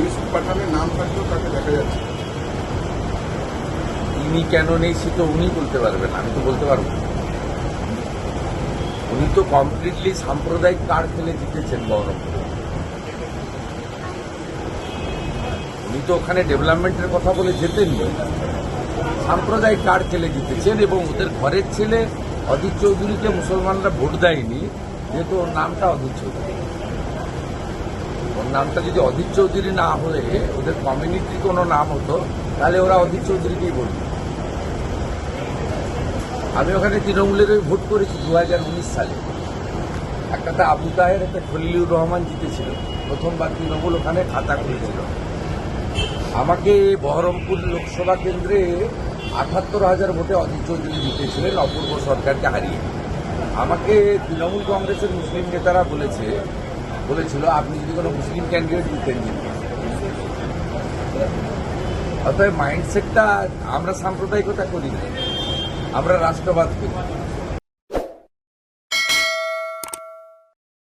ইউসুফ পাঠানের নাম থাকলেও তাকে দেখা যাচ্ছে। কেন নেই সে তো উনি বলতে পারবেন, আমি তো বলতে পারব উনি তো কমপ্লিটলি সাম্প্রদায়িক কার্ড খেলে জিতেছেন বহরমপুরে। উনি তো ওখানে ডেভেলপমেন্টের কথা বলে জেতেননি সাম্প্রদায়িক কার্ড খেলে জিতেছেন এবং ওদের ঘরের ছেলে অজিত চৌধুরীকে মুসলমানরা ভোট দেয়নি, যেহেতু ওর নামটা অজিত চৌধুরী। ওর নামটা যদি অজিত চৌধুরী না হলে, ওদের কমিউনিটির কোনো নাম হতো, তাহলে ওরা অজিত চৌধুরীকেই বলতো। আমি ওখানে তৃণমূলের ভোট করেছি দু হাজার উনিশ সালে। একটাতে আবু তাহের, একটা খলিলুর রহমান জিতেছিল। প্রথমবার তৃণমূল ওখানে খাতা খুলেছিল। আমাকে বহরমপুর লোকসভা কেন্দ্রে আঠাত্তর হাজার ভোটে অজিত চৌধুরী জিতেছিলেন, অপূর্ব সরকারকে হারিয়ে। আমাকে তৃণমূল কংগ্রেসের মুসলিম নেতারা বলেছে বলেছিল, আপনি যদি কোনো মুসলিম ক্যান্ডিডেট জিতেন। অতএব মাইন্ডসেটটা আমরা সাম্প্রদায়িকতা করি না, আমরা রাষ্ট্রবাদ করি